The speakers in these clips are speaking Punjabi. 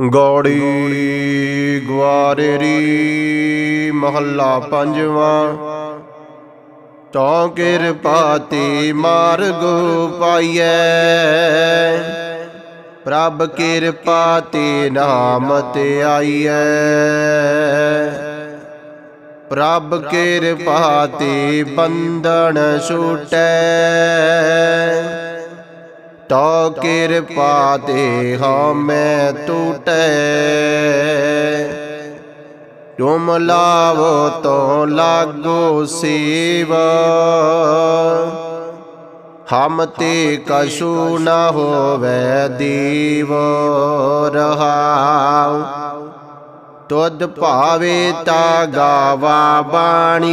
ਗੌੜੀ ਗਵਾਰੇਰੀ ਮਹੱਲਾ ਪੰਜਵਾਂ। ਤੋ ਕਿਰਪਾ ਤੇ ਮਾਰਗ ਪਾਈਐ। ਪ੍ਰਭ ਕਿਰਪਾ ਤੇ ਨਾਮ ਤੇ ਆਈਐ। ਪ੍ਰਭ ਕਿਰਪਾ ਤੇ ਬੰਧਨ ਛੂਟੈ। ਤੋ ਕਿਰਪਾ ਤੇ ਹਮੈ ਟੂਟੈ। ਤੁਮ ਲਾਵੋ ਤੋ ਲਾਗੋ ਸੇਵ। ਹਮ ਤੇ ਕਛੂ ਨ ਹੋਵੈ ਦੀਵ ਰਹਾਉ। ਤੁਧ ਭਾਵੇ ਤਾ ਗਾਵਾ ਬਾਣੀ।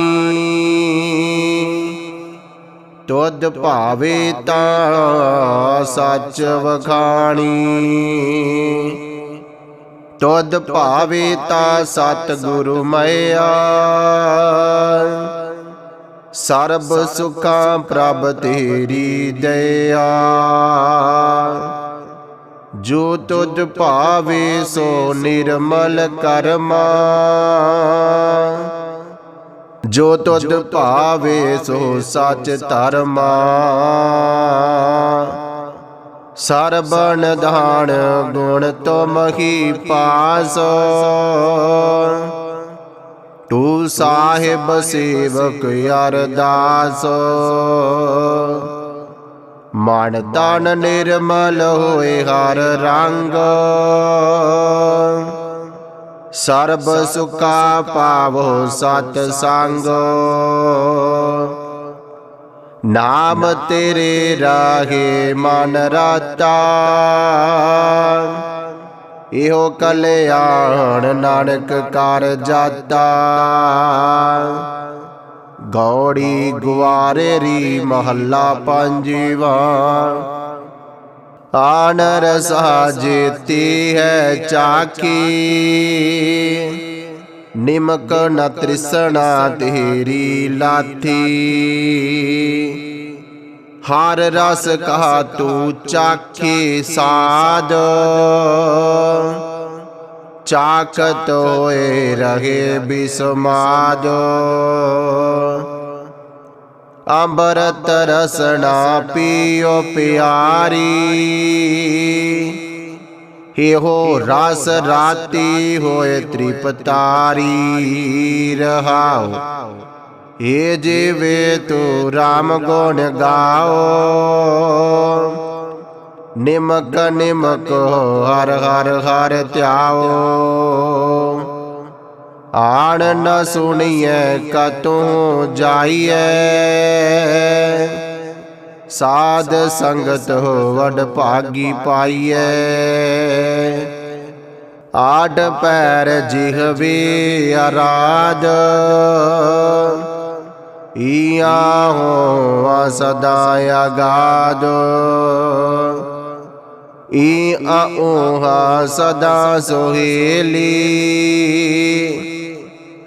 ਤੁਧ ਭਾਵੇ ਤਾਂ ਸੱਚ ਵਖਾਣੀ। ਤੁਧ ਭਾਵੇ ਤਾ ਸਤ ਗੁਰੂ ਮਇਆ। ਸਰਬ ਸੁਖਾਂ ਪ੍ਰਭ ਤੇਰੀ ਦਇਆ। ਜੋ ਤੁਧ ਭਾਵੇ ਸੋ ਨਿਰਮਲ ਕਰਮਾ। ਜੋ ਤੁਧ ਭਾਵੇ ਸੋ ਸੱਚ ਧਰਮਾ। ਸਰਬਨ ਦਾਨ ਗੁਣ ਤੁਮਹੀ ਪਾਸ। ਤੂ ਸਾਹਿਬ ਸੇਵਕ ਅਰਦਾਸ ਮਨ ਤਨ ਨਿਰਮਲ ਹੋਏ ਹਰ ਰੰਗ। ਸਰਬ ਸੁਖਾ ਪਾਵੋ ਸਤ ਸੰਗ। ਨਾਮ ਤੇਰੇ ਰਾਹੇ ਮਨ ਰਾਤਾ। ਇਹੋ ਕਲਿਆਣ ਨਾਨਕ ਕਰ ਜਾਤਾ। ਗੌੜੀ ਗੁਵਾਰੇ ਰੀ ਮਹੱਲਾ ਪੰਜਵਾ। ਆਨਰ ਸਾਜਤੀ ਹੈ ਚਾਕੀ। ਨਿਮਕ ਨ ਤ੍ਰਿਸਣਾ ਤੇਰੀ ਲਾਥੀ। ਹਰ ਰਸ ਕਹਾ ਤੂੰ ਚਾਖੇ ਸਾਦ ਚਾਕਤ ਹੋਏ ਰਹੇ ਬਿਸਮਾਦ। ਅੰਬਰਤ ਰਸਣਾ ਪੀਓ ਪਿਆਰੀ। ਇਹੋ ਰਸ ਰਾਤੀ ਹੋਏ ਤ੍ਰਿਪਤਾਰੀ। ਰਹਾਉ ਏ ਜੀਵੇ ਤੂੰ ਰਾਮ ਗੁਣ ਗਾਓ। ਨਿਮਕ ਨਿਮਕ ਹਰ ਹਰ ਹਰ ਧਿਆਓ। ਆਣ ਨ ਸੁਣੀਐ, ਕਤੋਂ ਜਾਈਐ। ਸਾਧ ਸੰਗਤ ਵਡ ਭਾਗੀ ਪਾਈਐ। ਆਡ ਪੈਰ ਜਿਹਵੇ ਅਰਾਧ, ਈਆ ਹੋ ਸਦਾ ਅਗਾਦ ਈ ਆਉਹਾ ਸਦਾ ਸੋਹੇਲੀ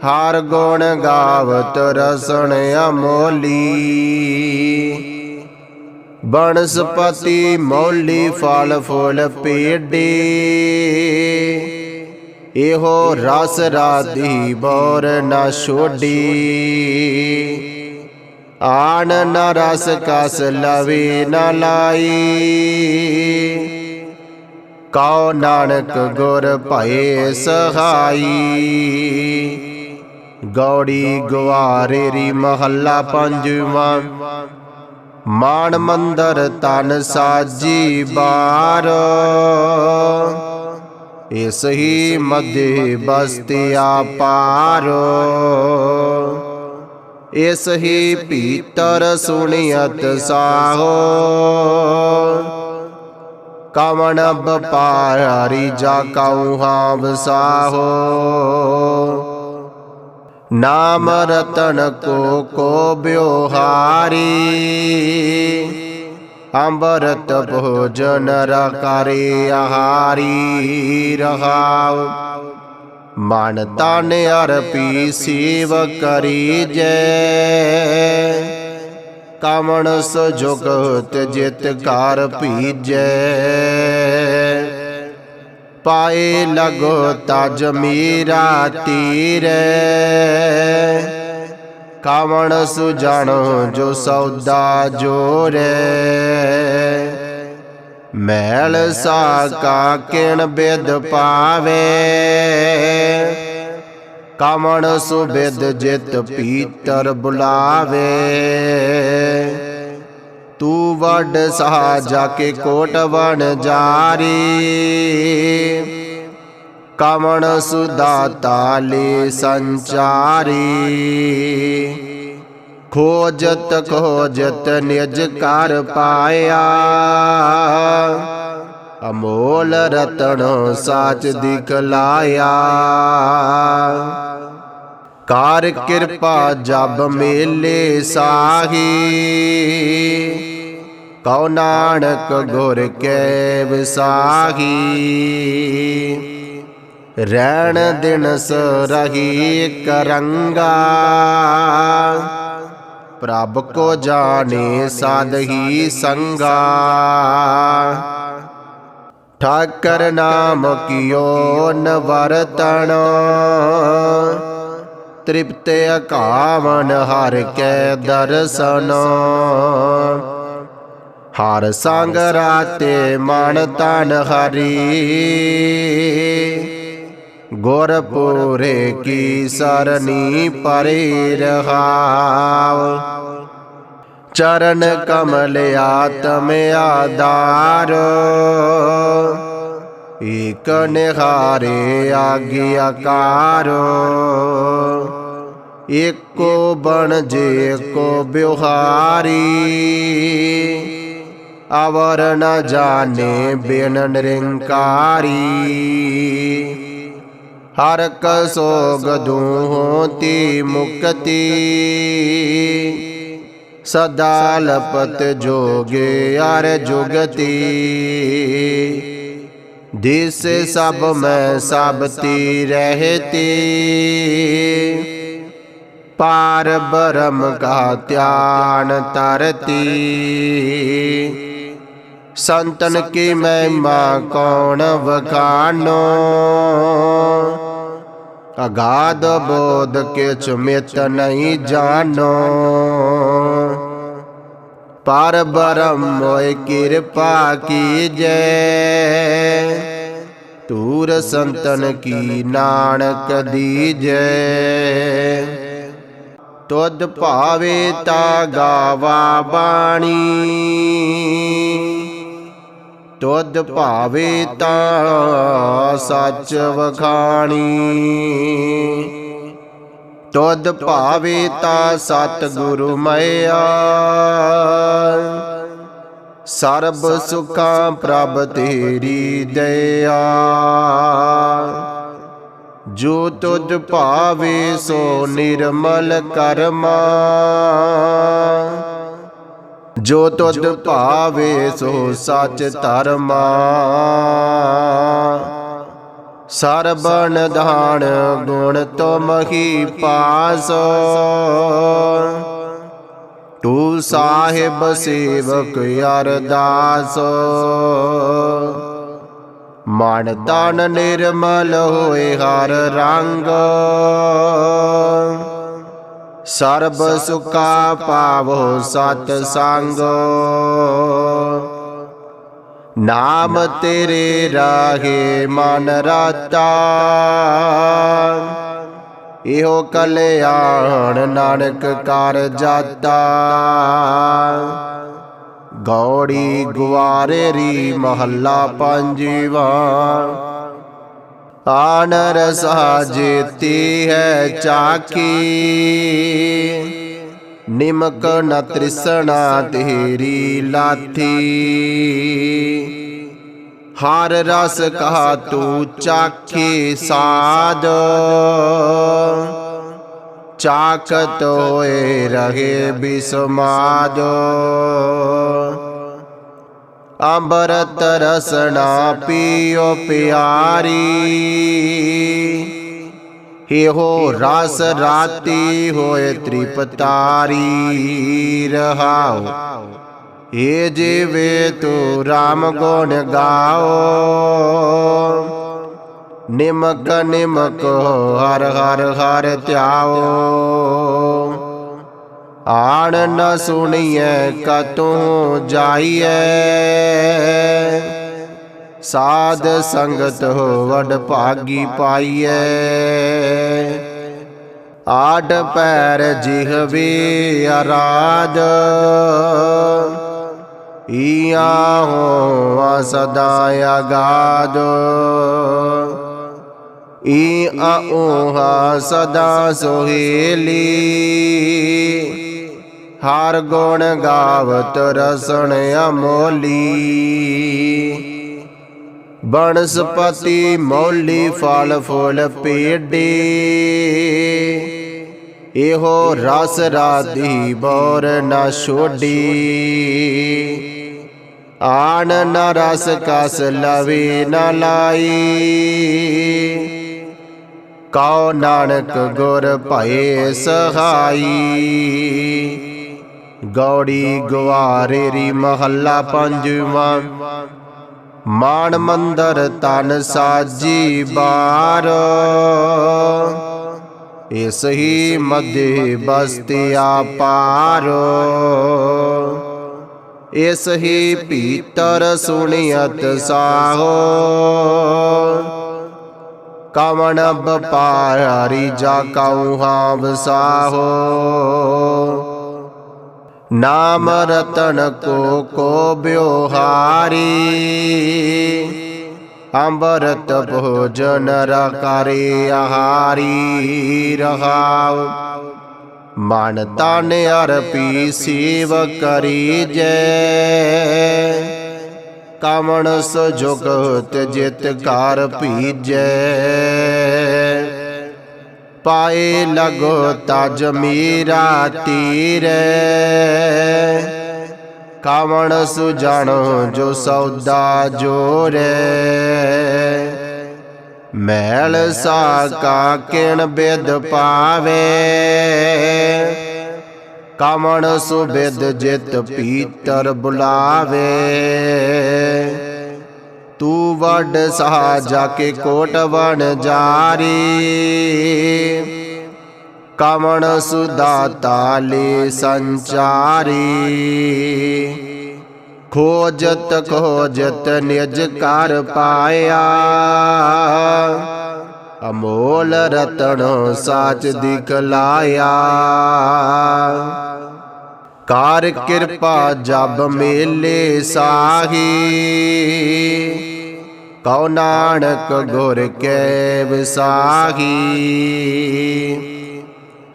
ਹਰ ਗੁਣ ਗਾਵਤ ਰਸਣ ਅਮੋਲੀ। ਬਨਸਪਤੀ ਮੌਲੀ ਫਲ ਫੁੱਲ ਪੇਡੇ। ਇਹੋ ਰਸ ਰਾਦੀ ਬੋਰ ਨਾ ਛੋਡੀ। ਆਣ ਨਾ ਰਸ ਕਸ ਲਵੇ ਨਾ ਲਾਈ। ਕਉ ਨਾਨਕ ਗੁਰ ਭਏ ਸਹਾਈ। ਗੌੜੀ ਗਵਾਰੇ ਰੀ ਮਹੱਲਾ ਪੰਜਵਾਂ। ਮਾਨ ਮੰਦਰ ਤਨ ਸਾਜੀ ਬਾਰ। ਇਸ ਹੀ ਮਧੇ ਬਸਤਿਆ ਪਾਰ ਇਸ ਹੀ ਭੀਤਰ ਸੁਣਿਅਤ ਸਾਹੋ। ਕਵਣ ਬਪਾਰੀ ਜਾ ਕਉ ਹਾਂ ਵਸਾਹੋ ਨਾਮ ਰਤਨ ਕੋ ਕੋ ਬਿਵਹਾਰੀ ਅੰਬਰਤ ਭੋਜਨ ਰਕਾਰੇ ਆਹਾਰੀ ਰਹਾਉ। ਮਨ ਤਨ ਅਰਪੀ ਸੇਵ ਕਰੀ ਜੈ ਕਾਮਣ ਸੁਜੁਗ ਤਿਜਿਤ ਕਾਰ ਭੀਜੈ ਪਾਏ ਲਗੋ ਤਜ ਮੀਰਾ ਤੀਰੇ। ਕਾਵਣ ਸੁਜਾਣੋ ਜੋ ਸੌਦਾ ਜੋਰੇ। ਮੈਲ ਸਾਕਾ ਕਿਣ ਬਿਦ ਪਾਵੇ। ਕਾਮਣ ਸੁਬਿਦ ਜਿਤ ਪੀਤਰ ਬੁਲਾਵੇ। ਤੂੰ ਵੱਡ ਸਹਾ ਜਾ ਕੇ ਕੋਟ ਵਣ ਜਾਰੀ। ਕਾਮਣ ਸੁਦਾ ਤਾਲੇ ਸੰਚਾਰੀ। ਖੋਜਤ ਖੋਜਤ ਨਿਜ ਕਰ ਪਾਇਆ। ਅਮੋਲ ਰਤਨ ਸਾਚ ਦਿਖਲਾਇਆ ਕਾਰ ਕਿਰਪਾ ਜਬ ਮੇਲੇ ਸਾਹੀ। ਕਉ ਨਾਨਕ ਗੁਰ ਕੈ ਵਿਸਾਹੀ। ਰਹਿਣ ਦਿਨ ਸਰਹੀ ਕਰੰਗਾ ਪ੍ਰਭ ਕੋ ਜਾਣੇ ਸਾਧਹੀ ਸੰਗਾ। ਠਾਕਰ ਨਾਮ ਕੀਓ ਨ ਵਰਤਣ ਤ੍ਰਿਪਤ ਅਕਾਵਨ ਹਰ ਕੈ ਦਰਸ਼ਨ। ਹਰ ਸੰਗ ਰਾਤੇ ਮਨ ਤਨ ਹਰੀ। ਗੁਰਪੁਰੇ ਕੀ ਸਰਨੀ ਪਰੇ ਰਹਾਵ ਚਰਨ ਕਮਲ ਆਤਮ ਆਧਾਰ। ਏਕ ਨਿਹਾਰੇ ਆਗਿਆਕਾਰ ਏਕੋ ਬਣ ਜੇ ਕੋ ਬਿਵਹਾਰੀ ਅਵਰ ਨ ਜਾਣੇ ਬਿਨ ਨਿਰੰਕਾਰੀ। ਹਰ ਕਸੋਗ ਦੂਹੋਤੀ ਮੁਕਤੀ। ਸਦਾ ਲਪਤ ਜੋਗੇ ਅਰ ਜੁਗਤੀ। ਦਿਸ ਸਭ ਮੈਂ ਸਭ ਤੀ ਰਹਤੀ। ਪਾਰ ਬਰਮ ਕਾ ਧਿਆਨ ਤਰਤੀ ਸੰਤਨ ਕੀ ਮਹਿਮਾ ਕੌਣ ਵਖਾਨੋ ਅਗਾਧ ਬੋਧ ਕੇ ਚੁਮਿਤ ਨਹੀਂ ਜਾਣੋ। ਪਰ ਬਰਮ ਮੋਇ ਕਿਰਪਾ ਕੀਜੈ। ਤੂਰ ਸੰਤਨ ਕੀ ਨਾਨਕ ਦੀਜੈ। ਤੁਧ ਭਾਵੇ ਤਾ ਗਾਵਾ ਬਾਣੀ। ਤੁਧ ਭਾਵੇ ਤਾ ਸੱਚ ਵਖਾਣੀ। ਤੁਧ ਭਾਵੇ ਤਾ ਸਤ ਗੁਰੂ ਮਇਆ। ਸਰਬ ਸੁਖਾਂ ਪ੍ਰਭ ਤੇਰੀ ਦਇਆ। ਜੋ ਤੁਧ ਭਾਵੇ ਸੋ ਨਿਰਮਲ ਕਰਮਾ। ਜੋ ਤੁਧ ਭਾਵੇ ਸੋ ਸੱਚ ਧਰਮਾ। ਸਰਬਨ ਧਾਨ ਗੁਣ ਤੁਮਹੀ ਪਾਸ। ਤੂੰ ਸਾਹਿਬ ਸੇਵਕ ਅਰਦਾਸ। ਮਨ ਤਨ ਨਿਰਮਲ ਹੋਏ ਹਰ ਰੰਗ। ਸਰਬ ਸੁਖਾ ਪਾਵੋ ਸਤ ਸੰਗ। ਨਾਮ ਤੇਰੇ ਰਾਹੇ ਮਨ ਰਾਤਾ। ਇਹੋ ਕਲਿਆਣ ਨਾਨਕ ਕਰ ਜਾਤਾ। ਗੌੜੀ ਗੁਵਾਰੇ ਰੀ ਮਹੱਲਾ ਪੰਜਵਾ। ਆਨਰ ਸਾਜੇਤੀ ਹੈ ਚਾਕੀ। ਨਿਮਕ ਨ ਤ੍ਰਿਸਣਾ ਤੇਰੀ ਲਾਥੀ। ਹਰ ਰਸ ਕਹਾ ਤੂੰ ਚਾਖੇ ਸਾਧ ਚਾਕਤ ਹੋਏ ਰਹੇ ਬਿਸਮਾਦ। ਅੰਮ੍ਰਿਤ ਰਸਣਾ ਪੀਓ ਪਿਆਰੀ। ਇਹੋ ਰਸ ਰਾਤੀ ਹੋਏ ਤ੍ਰਿਪਤਾਰੀ। ਰਹਾਉ ਏ ਜੀਵੇ ਤੂੰ RAM ਗੁਣ ਗਾਓ। ਨਿਮਕ ਨਿਮਕ, ਹਰ ਹਰ ਹਰ ਧਿਆਓ। ਆਣ ਨ ਸੁਣੀਐ, ਕਤੋਂ ਜਾਈਐ। ਸਾਧ ਸੰਗਤ ਵਡ ਭਾਗੀ ਪਾਈਐ। ਆਡ ਪੈਰ ਜਿਹਵੇ ਅਰਾਧ, ਈਆ ਹੋ ਸਦਾ ਅਗਾਧ। ਈ ਆਉਹਾ ਸਦਾ ਸੋਹੇਲੀ। ਹਰ ਗੁਣ ਗਾਵਤ ਰਸਣ ਅਮੋਲੀ। ਬਨਸਪਤੀ ਮੌਲੀ ਫਲ ਫੁੱਲ ਪੇਡੇ। ਇਹੋ ਰਸ ਰਾਧੀ ਬੋਰ ਨਾ ਛੋਡੀ। ਆਣ ਨਾ ਰਸ ਕਸ ਲਵੇ ਨਾ ਲਾਈ। ਕਉ ਨਾਨਕ ਗੁਰ ਭਏ ਸਹਾਈ। ਗੌੜੀ ਗਵਾਰੇ ਰੀ ਮਹੱਲਾ ਪੰਜਵਾਂ। ਮਾਨ ਮੰਦਰ ਤਨ ਸਾਜੀ ਬਾਰ। ਇਸ ਹੀ ਮਧੇ ਬਸਤਿਆ ਪਾਰ। ਇਸ ਹੀ ਭੀਤਰ ਸੁਣਿਅਤ ਸਾਹੋ। ਕਵਣ ਬਪਾਰੀ ਜਾ ਕਉ ਹਾਂ ਵਸਾਹੋ ਨਾਮ ਰਤਨ ਕੋ ਕੋ ਬਿਵਹਾਰੀ ਅੰਮ੍ਰਿਤ ਭੋਜਨ ਰਕਾਰੇ ਆਹਾਰੀ ਰਹਾਉ। ਮਨ ਤਨ ਅਰਪੀ ਸੇਵ ਕਰੀ ਜੈ ਕਮਣ ਸੁਜੁਗਤ ਜਿਤ ਕਰ ਭੀਜੈ। ਪਾਏ ਲਗੋ ਤਜ ਮੀਰਾ ਤੀਰੇ। ਕਾਵਣ ਸੁਜਾਣੋ ਜੋ ਸੌਦਾ ਜੋਰੇ। ਮੈਲ ਸਾਕਾ ਕਿਣ ਬਿਦ ਪਾਵੇ। ਕਾਵਣ ਸੁਬਿਦ ਜਿਤ ਪੀਤਰ ਬੁਲਾਵੇ। ਤੂੰ ਵੱਡ ਸਹਾ ਜਾ ਕੇ ਕੋਟ ਵਣ ਜਾਰੀ। ਕਮਣ ਸੁਦਾ ਲੈ ਸੰਚਾਰੀ। ਖੋਜਤ ਖੋਜਤ ਨਿਜ ਕਰ ਪਾਇਆ। ਅਮੋਲ ਰਤਨ ਸਾਚ ਦਿਖਲਾਇਆ ਕਾਰ ਕਿਰਪਾ ਜਬ ਮੇਲੇ ਸਾਹੀ। ਕਉ ਨਾਨਕ ਗੁਰ ਕੈ ਵਿਸਾਹੀ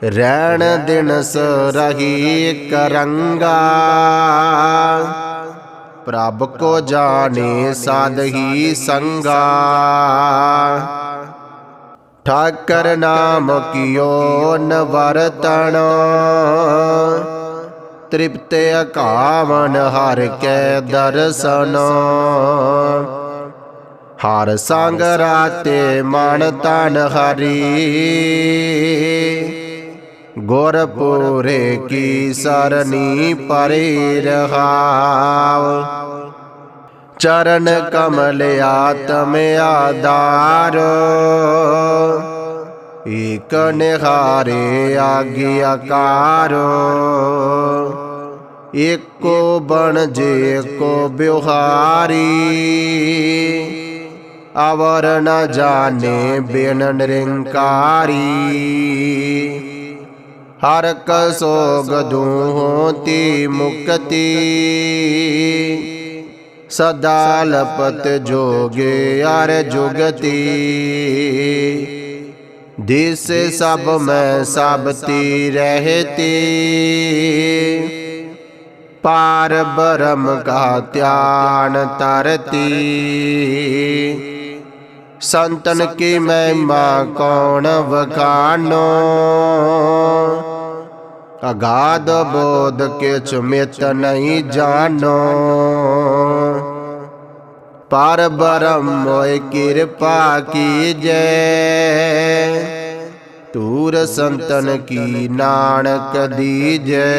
ਰਹਿਣ ਦਿਨ ਸਰਹੀ ਕਰੰਗਾ। ਪ੍ਰਭ ਕੋ ਜਾਣੇ ਸਾਧਹੀ ਸੰਗਾ। ਠਾਕਰ ਨਾਮ ਕੀਓ ਨ ਵਰਤਣ ਤ੍ਰਿਪਤ ਅਕਾਵਨ ਹਰ ਕੈ ਦਰਸ਼ਨ। ਹਰ ਸੰਗ ਰਾਤੇ ਮਨ ਤਨ ਹਰੀ। ਗੁਰਪੁਰੇ ਕੀ ਸਰਨੀ ਪਰੇ ਰਹਾਉ। ਚਰਨ ਕਮਲ ਆਤਮ ਆਧਾਰ। ਏਕ ਨਿਹਾਰੇ ਆਗਿਆਕਾਰ ਏਕੋ ਬਣ ਜੇ ਕੋ ਬਿਵਹਾਰੀ ਅਵਰ ਨ ਜਾਣੇ ਬਿਨ ਨਿਰੰਕਾਰੀ। ਹਰ ਕਸੋਗ ਦੂਹੋਤੀ ਮੁਕਤੀ। ਸਦਾ ਲਪਤ ਜੋਗੇ ਅਰ ਜੁਗਤੀ। ਦਿਸ ਸਭ ਮੈਂ ਸਭ ਤੀ ਰਹਤੀ। ਪਾਰ ਬਰਮ ਕਾ ਧਿਆਨ ਤਰਤੀ ਸੰਤਨ ਕੀ ਮਹਿਮਾ ਕੌਣ ਵਖਾਨੋ ਅਗਾਧ ਬੋਧ ਕੇ ਮਿਤ ਨਹੀਂ ਜਾਣੋ। ਪਰ ਬਰਮ ਮੋਇ ਕਿਰਪਾ ਕੀਜੈ। ਤੂਰ ਸੰਤਨ ਕੀ ਨਾਨਕ ਦੀਜੈ।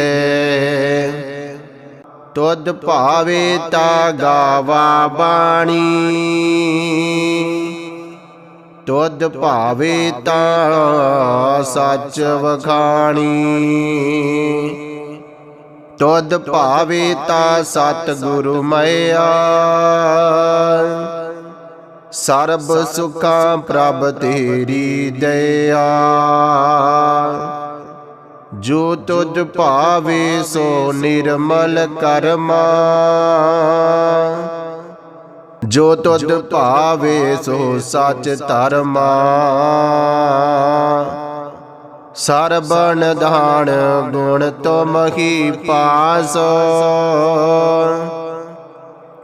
ਤੁਧ ਭਾਵੇ ਤਾ ਗਾਵਾ ਬਾਣੀ। ਤੁਧ ਭਾਵੇ ਤਾਂ ਸੱਚ ਵਖਾਣੀ। ਤੁਧ ਭਾਵੇ ਤਾਂ ਸਤ ਗੁਰੂ ਮਇਆ। ਸਰਬ ਸੁਖਾਂ ਪ੍ਰਭ ਤੇਰੀ ਦਇਆ। ਜੋ ਤੁਧ ਭਾਵੇ ਸੋ ਨਿਰਮਲ ਕਰਮਾ। ਜੋ ਤੁਧ ਭਾਵੇ ਸੋ ਸੱਚ ਧਰਮਾ। ਸਰਬਨ ਦਾਨ ਗੁਣ ਤੁਮਹੀ ਪਾਸ।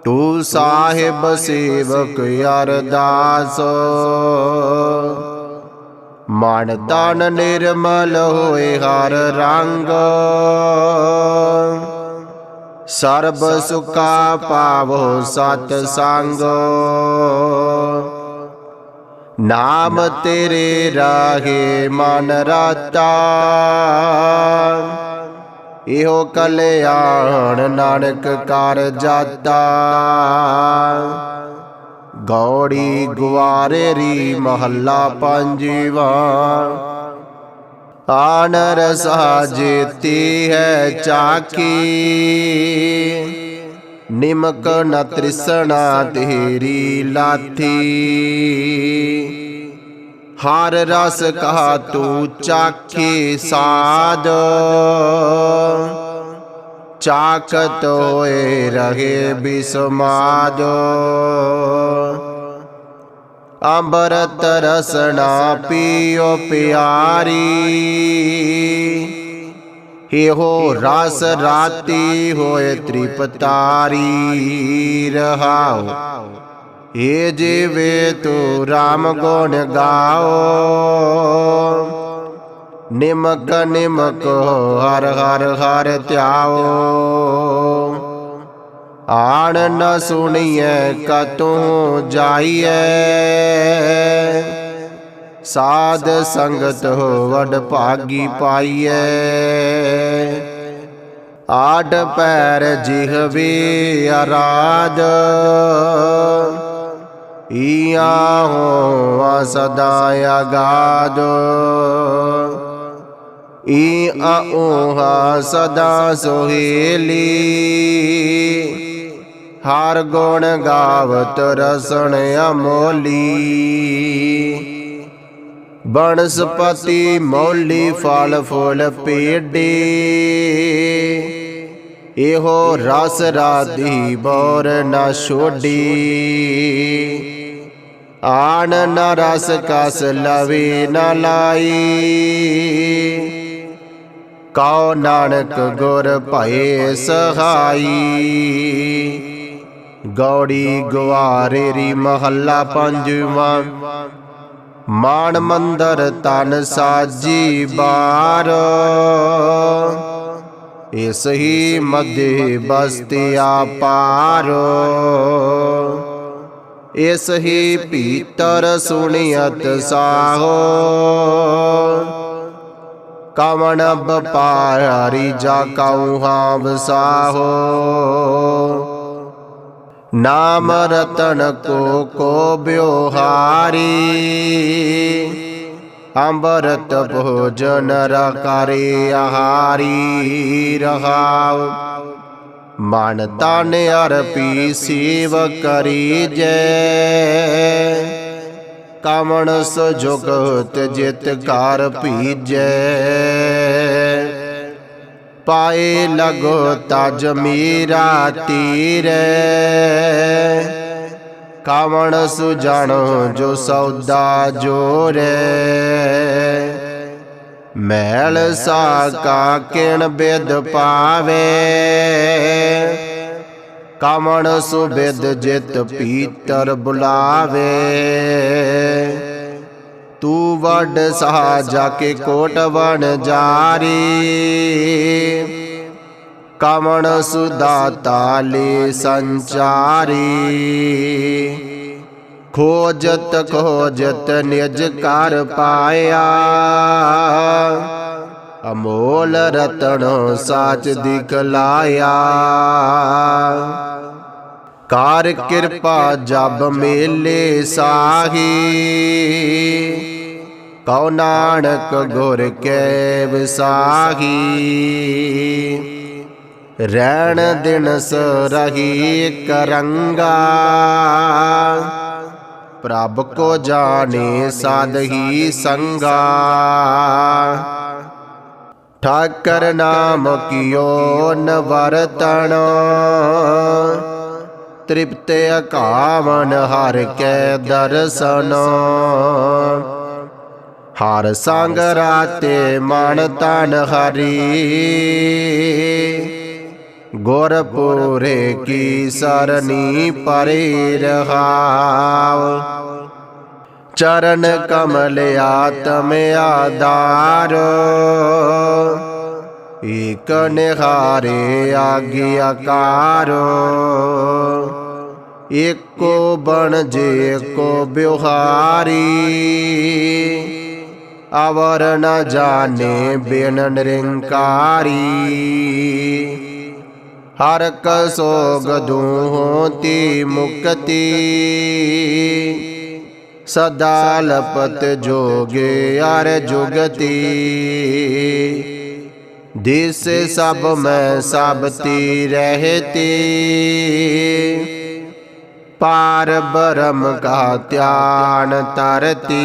ਤੂੰ ਸਾਹਿਬ ਸੇਵਕ ਅਰਦਾਸ। ਮਨ ਤਨ ਨਿਰਮਲ ਹੋਏ ਹਰ ਰੰਗ। ਸਰਬ ਸੁਖਾ ਪਾਵੋ ਸਤ ਸੰਗ। ਨਾਮ ਤੇਰੇ ਰਾਹੇ ਮਨ ਰਾਤਾ। ਇਹੋ ਕਲਿਆਣ ਨਾਨਕ ਕਰ ਜਾਤਾ। ਗੌੜੀ ਗੁਆਰੇ ਰੀ ਮਹੱਲਾ ਪੰਜਵਾ। ਆਨ ਰਸਾ ਜੀਤੀ ਹੈ ਚਾਕੀ। ਨਿਮਕ ਨ ਤ੍ਰਿਸਣਾ ਤੇਰੀ ਲਾਥੀ। ਹਰ ਰਸ ਕਹਾ ਤੂੰ ਚਾਖੀ ਸਾਧ ਚਾਕਤ ਹੋਏ ਰਹੇ ਬਿਸਮਾਦ। ਅੰਬਰਤ ਰਸਨਾ ਪੀਓ ਪਿਆਰੀ। ਇਹੋ ਰਸ ਰਾਤੀ ਹੋਏ ਤ੍ਰਿਪਤਾਰੀ। ਰਹਾਉ ਏ ਜੀਵੇ ਤੂੰ ਰਾਮ ਗੁਣ ਗਾਓ। ਨਿਮਕ ਨਿਮਕ, ਹਰ ਹਰ ਹਰ ਧਿਆਓ। ਆਣ ਨ ਸੁਣੀਐ, ਕਤੋਂ ਜਾਈਐ। ਸਾਧ ਸੰਗਤ ਵਡ ਭਾਗੀ ਪਾਈਐ। ਆਡ ਪੈਰ ਜਿਹਵੇ ਅਰਾਧ, ਈਆ ਹੋ ਸਦਾ ਅਗਾਦ ਈ ਆਉਹਾ ਸਦਾ ਸੋਹੇਲੀ। ਹਰ ਗੁਣ ਗਾਵਤ ਰਸਣ ਅਮੋਲੀ। ਬਨਸਪਤੀ ਮੌਲੀ ਫਲ ਫੁੱਲ ਪੇਡੇ। ਇਹੋ ਰਸ ਰਾਦੀ ਬੋਰ ਨਾ ਛੋਡੀ। ਆਨ ਨਾ ਰਸ ਕਸ ਲਵੇ ਨਾ ਲਾਈ। ਕਉ ਨਾਨਕ ਗੁਰ ਭਏ ਸਹਾਈ। ਗੌੜੀ ਗਵਾਰੇ ਰੀ ਮਹੱਲਾ ਪੰਜਵਾਂ। ਮਾਨ ਮੰਦਰ ਤਨ ਸਾਜੀ ਬਾਰ। ਇਸ ਹੀ ਮਧੇ ਬਸਤਿਆ ਪਾਰ। ਇਸ ਹੀ ਭੀਤਰ ਸੁਣਿਅਤ ਸਾਹੋ। ਕਵਣ ਬਪਾਰੀ ਜਾ ਕਉ ਹਾਂ ਵਸਾਹੋ ਨਾਮ ਰਤਨ ਕੋ ਕੋ ਬਿਵਹਾਰੀ ਅੰਮ੍ਰਿਤ ਭੋਜਨ ਰਕਾਰੇ ਆਹਾਰੀ ਰਹਾਉ। ਮਨ ਤਨ ਅਰਪੀ ਸੇਵ ਕਰੀ ਜੈ। ਕਮਣ ਸੁਜੁਗਤ ਜਿਤ ਕਰ ਭੀਜੈ। ਪਾਏ ਲਗੋ ਤਜ ਮੀਰਾ ਤੀਰੇ। ਕਾਵਣ ਸੁਜਣ ਜੋ ਸੌਦਾ ਜੋਰੇ। ਮੈਲ ਸਾ ਕਾ ਕਿਣ ਬਿਦ ਪਾਵੇ। ਕਾਵਣ ਸੁਬਿਦ ਜਿਤ ਪੀਤਰ ਬੁਲਾਵੇ। ਤੂੰ ਵੱਡ ਸਹਾ ਜਾ ਕੇ ਕੋਟ ਵਣ ਜਾਰੀ। ਕਮਣ ਸੁਦਾ ਤਾਲੇ ਸੰਚਾਰੀ। ਖੋਜਤ ਖੋਜਤ ਨਿਜ ਕਰ ਪਾਇਆ। ਅਮੋਲ ਰਤਨ ਸਾਚ ਦਿਖਲਾਇਆ ਕਾਰ ਕਿਰਪਾ ਜਬ ਮੇਲੇ ਸਾਹੀ। ਕਉ ਨਾਨਕ ਗੁਰ ਕੈ ਵਿਸਾਹੀ ਰਹਿਣ ਦਿਨਸ ਰਹੀ ਕਰੰਗਾ। ਪ੍ਰਭ ਕੋ ਜਾਣੇ ਸਾਧਹੀ ਸੰਗਾ। ਠਾਕਰ ਨਾਮ ਕੀਓ ਨ ਤ੍ਰਿਪਤ ਅਕਾਵਨ ਹਰ ਕੈ ਦਰਸ਼ਨ। ਹਰ ਸੰਗ ਰਾਤੇ ਮਨ ਤਨ ਹਰੀ। ਗੁਰਪੁਰੇ ਕੀ ਸਰਨੀ ਪਰੇ ਰਹਾਵ ਚਰਨ ਕਮਲ ਆਤਮ ਆਧਾਰ ਏਕ ਨਿਹਾਰੇ ਆਗਿਆਕਾਰ ਏਕੋ ਬਣ ਜੇ ਕੋ ਬਿਵਹਾਰੀ ਅਵਰ ਨ ਜਾਣੇ ਬਿਨ ਨਿਰੰਕਾਰੀ। ਹਰ ਕਸੋਗ ਦੂਹੋਤੀ ਮੁਕਤੀ। ਸਦਾ ਲਪਤ ਜੋਗੇ ਅਰ ਜੁਗਤੀ। ਦਿਸ ਸਭ ਮੈਂ ਸਭ ਤੀ ਰਹਤੀ। ਪਾਰ ਬਰਮ ਕਾ ਧਿਆਨ ਤਰਤੀ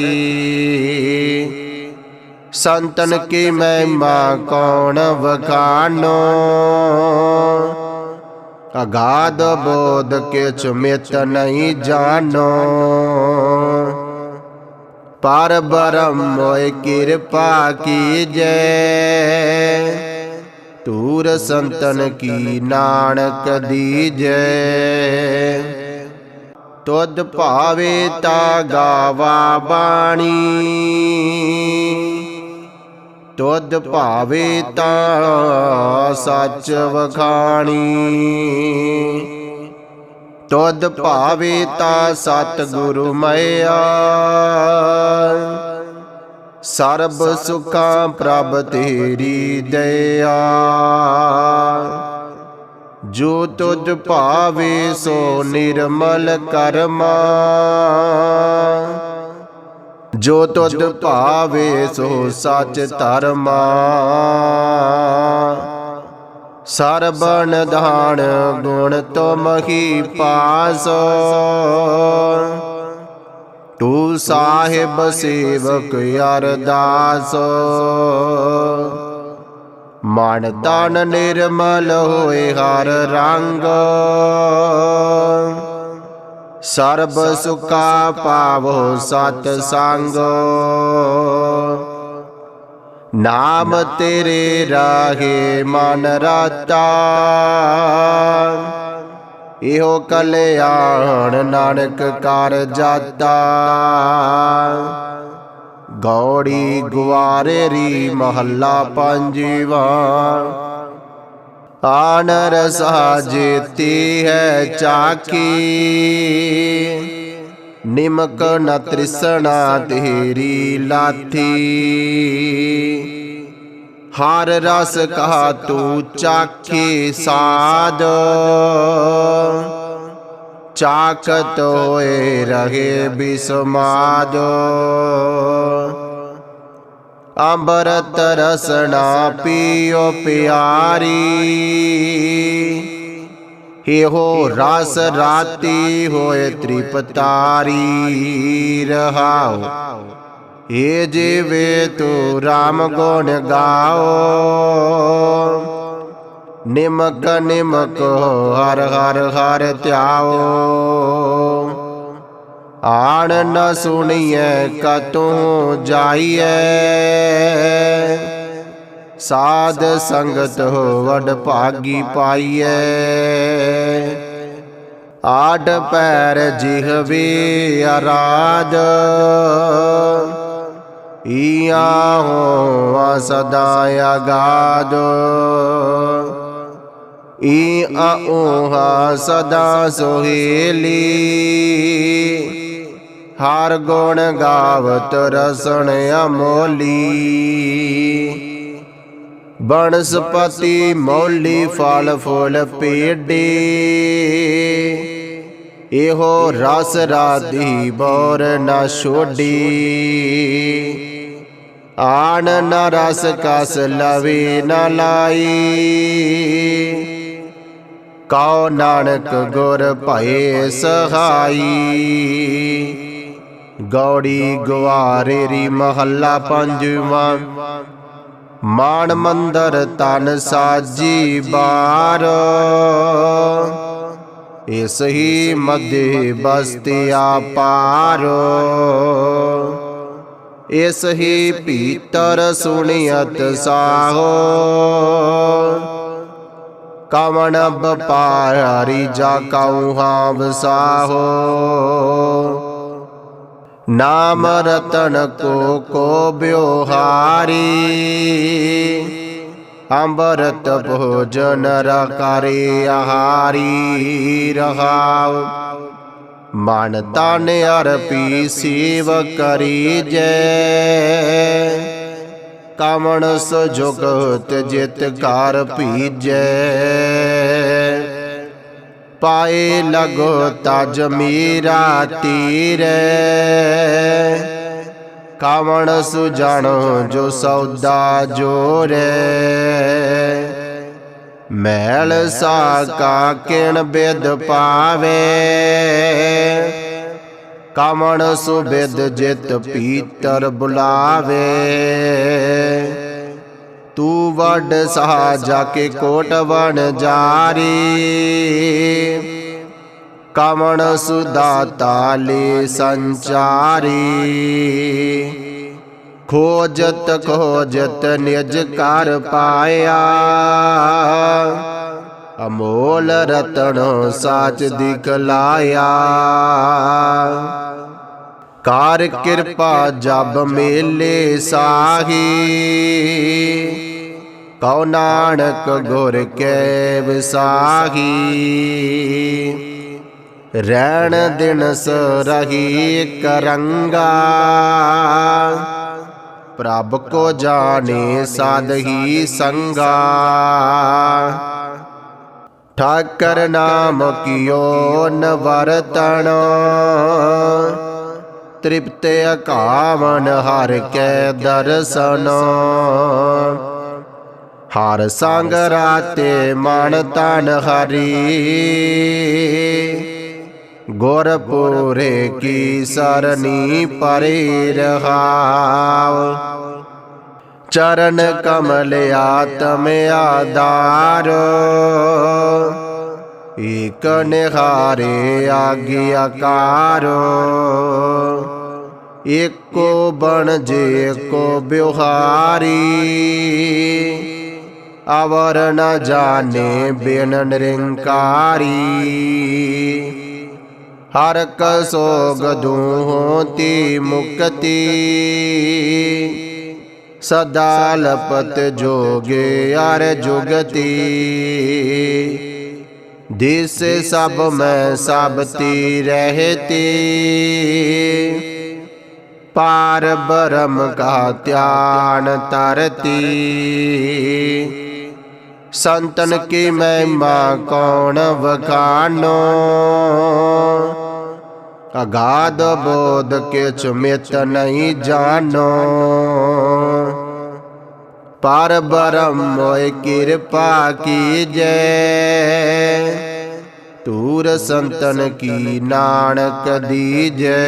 ਸੰਤਨ ਕੀ ਮਹਿਮਾ ਕੌਣ ਵਖਾਨੋ ਅਗਾਧ ਬੋਧ ਕਿਛ ਮਿਤ ਨਹੀਂ ਜਾਣੋ। ਪਰ ਬਰਮ ਮੋਇ ਕਿਰਪਾ ਕੀਜੈ ਤੂਰ ਸੰਤਨ ਕੀ ਨਾਨਕ ਦੀਜੈ। ਤੁਧ ਭਾਵੇ ਤਾ ਗਾਵਾ ਬਾਣੀ। ਤੁਧ ਭਾਵੇ ਤਾ ਸੱਚ ਵਖਾਣੀ। ਤੁਧ ਭਾਵੇ ਤਾ ਸਤ ਗੁਰੂ ਮਇਆ। ਸਰਬ ਸੁਖਾਂ ਪ੍ਰਭ ਤੇਰੀ ਦਇਆ। ਜੋ ਤੁਧ ਭਾਵੇ ਸੋ ਨਿਰਮਲ ਕਰਮਾ। ਜੋ ਤੁਧ ਭਾਵੇ ਸੋ ਸਚ ਧਰਮਾ। ਸਰਬਨ ਧਾਨ ਗੁਣ ਤੁਮਹੀ ਪਾਸ। ਤੂ ਸਾਹਿਬ ਸੇਵਕ ਅਰਦਾਸ ਮਨ ਤਨ ਨਿਰਮਲ ਹੋਏ ਹਰ ਰੰਗ। ਸਰਬ ਸੁਖਾ ਪਾਵੋ ਸਤ ਸੰਗ। ਨਾਮ ਤੇਰੇ ਰਾਹੇ ਮਨ ਰਾਤਾ ਇਹੋ ਕਲਿਆਣ ਨਾਨਕ ਕਰ ਜਾਤਾ। ਗੌੜੀ ਗੁਆਰੇ ਰੀ ਮਹੱਲਾ ਪੰਜਵਾ। ਆਨ ਰਸਾ ਜੀਤੀ ਹੈ ਚਾਕੀ। ਨਿਮਕ ਨ ਤ੍ਰਿਸਣਾ ਤੇਰੀ ਲਾਥੀ ਹਰ ਰਸ ਕਹਾ ਤੂੰ ਚਾਖੀ ਸਾਦ ਚਾਕਤ ਹੋਏ ਰਹੇ ਬਿਸਮਾਦ ਅੰਬਰਤ ਰਸਣਾ ਪੀਓ ਪਿਆਰੀ। ਇਹੋ ਰਸ ਰਾਤੀ ਹੋਏ ਤ੍ਰਿਪਤਾਰੀ ਰਹਾਉ ਏ ਜੀਵੇ ਤੂੰ RAM ਗੁਣ ਗਾਓ। ਨਿਮਕ ਨਿਮਕ ਹਰ ਹਰ ਹਰ ਧਿਆਓ। ਆਣ ਨ ਸੁਣੀਐ, ਕਤੂ ਜਾਈਐ। ਸਾਧ ਸੰਗਤ ਵਡ ਭਾਗੀ ਪਾਈਐ। ਆਡ ਪੈਰ ਜਿਹਵੇ ਅਰਾਧ, ਈਆ ਹੋ ਸਦਾ ਅਗਾਧ। ਈ ਆਉਹਾ ਸਦਾ ਸੋਹੇਲੀ, ਹਰ ਗੁਣ ਗਾਵਤ ਰਸਣ ਅਮੋਲੀ। ਬਨਸਪਤੀ ਮੌਲੀ ਫਲ ਫੁੱਲ ਪੇਡੇ। ਇਹੋ ਰਸ ਰਾਧੀ ਬੋਰ ਨਾ ਛੋਡੀ। ਆਣ ਨਾ ਰਸ ਕਸ ਲਵੇ ਨਾ ਲਾਈ। ਕਉ ਨਾਨਕ ਗੁਰ ਭਏ ਸਹਾਈ। ਗੌੜੀ ਗਵਾਰੇ ਰੀ ਮਹੱਲਾ ਪੰਜਵਾਂ। ਮਾਨ ਮੰਦਰ ਤਨ ਸਾਜੀ ਬਾਰ। ਇਸ ਹੀ ਮਧੇ ਬਸਤਿਆ ਪਾਰ। ਇਸ ਹੀ ਭੀਤਰ ਸੁਣਿਅਤ ਸਾਹੋ। ਕਵਣ ਬਪਾਰੀ ਜਾ ਕਉ ਹਾਂ ਵਸਾਹੋ ਨਾਮ ਰਤਨ ਕੋ ਕੋ ਬਿਵਹਾਰੀ ਅੰਬਰਤ ਭੋਜਨ ਰਕਾਰੇ ਆਹਾਰੀ ਰਹਾਉ। ਮਨ ਤਨ ਅਰਪੀ ਸੇਵ ਕਰੀ ਜੈ। ਕਮਣ ਸੁਜੁਗਤ ਜਿਤ ਘਰ ਭੀਜੈ ਪਾਏ ਲਗੋ ਤਜ ਮੀਰਾ ਤੀਰੇ। ਕਾਵਣ ਸੁਜਾਣੋ ਜੋ ਸੌਦਾ ਜੋਰੇ। ਮੈਲ ਸਾਕਾ ਕਿਣ ਬਿਦ ਪਾਵੇ। ਕਾਵਣ ਸੁਬਿਦ ਜਿਤ ਪੀਤਰ ਬੁਲਾਵੇ। ਤੂੰ ਵੱਡ ਸਹਾ ਜਾ ਕੇ ਕੋਟ ਵਣ ਜਾਰੀ। ਕਮਣ ਸੁਦਾ ਤਾਲੇ ਸੰਚਾਰੀ। ਖੋਜਤ ਖੋਜਤ ਨਿਜ ਕਰ ਪਾਇਆ। ਅਮੋਲ ਰਤਨ ਸਾਚ ਦਿਖਲਾਇਆ ਕਰ ਕਿਰਪਾ ਜਬ ਮੇਲੇ ਸਾਹੀ। ਕਉ ਨਾਨਕ ਗੁਰ ਕੈ ਵਿਸਾਹੀ ਰਹਿਣ ਦਿਨਸ ਰਹੀ ਕਰੰਗਾ। ਪ੍ਰਭ ਕੋ ਜਾਣੇ ਸਾਧਹੀ ਸੰਗਾ। ਠਾਕਰ ਨਾਮ ਕੀਓ ਨ ਵਰਤਣ ਤ੍ਰਿਪਤ ਅਕਾਵਨ ਹਰ ਕੈ ਦਰਸ਼ਨ। ਹਰ ਸੰਗ ਰਾਤੇ ਮਨ ਤਨ ਹਰੀ। ਗੁਰਪੁਰੇ ਕੀ ਸਰਨੀ ਪਰੇ ਰਹਾਉ। ਚਰਨ ਕਮਲ ਆਤਮ ਆਧਾਰ। ਏਕ ਨਿਹਾਰੇ ਆਗਿਆਕਾਰ ਏਕੋ ਬਣ ਜੇ ਕੋ ਬਿਵਹਾਰੀ ਅਵਰ ਨ ਜਾਣੇ ਬਿਨ ਨਿਰੰਕਾਰੀ। ਹਰ ਕਸੋਗ ਦੂਹੋਤੀ ਮੁਕਤੀ। ਸਦਾ ਲਪਤ ਜੋਗੇ ਅਰ ਜੁਗਤੀ। ਦਿਸ ਸਭ ਮੈਂ ਸਭ ਤੀ ਰਹਤੀ। ਪਾਰ ਬਰਮ ਕਾ ਧਿਆਨ ਤਰਤੀ ਸੰਤਨ ਕੀ ਮਹਿਮਾ ਕੌਣ ਵਖਾਨੋ ਅਗਾਧ ਬੋਧ ਕੇ ਮਿਤ ਨਹੀਂ ਜਾਣੋ। ਪਰ ਬਰਮ ਮੋਇ ਕਿਰਪਾ ਕੀਜੈ। ਤੂਰ ਸੰਤਨ ਕੀ ਨਾਨਕ ਦੀਜੈ।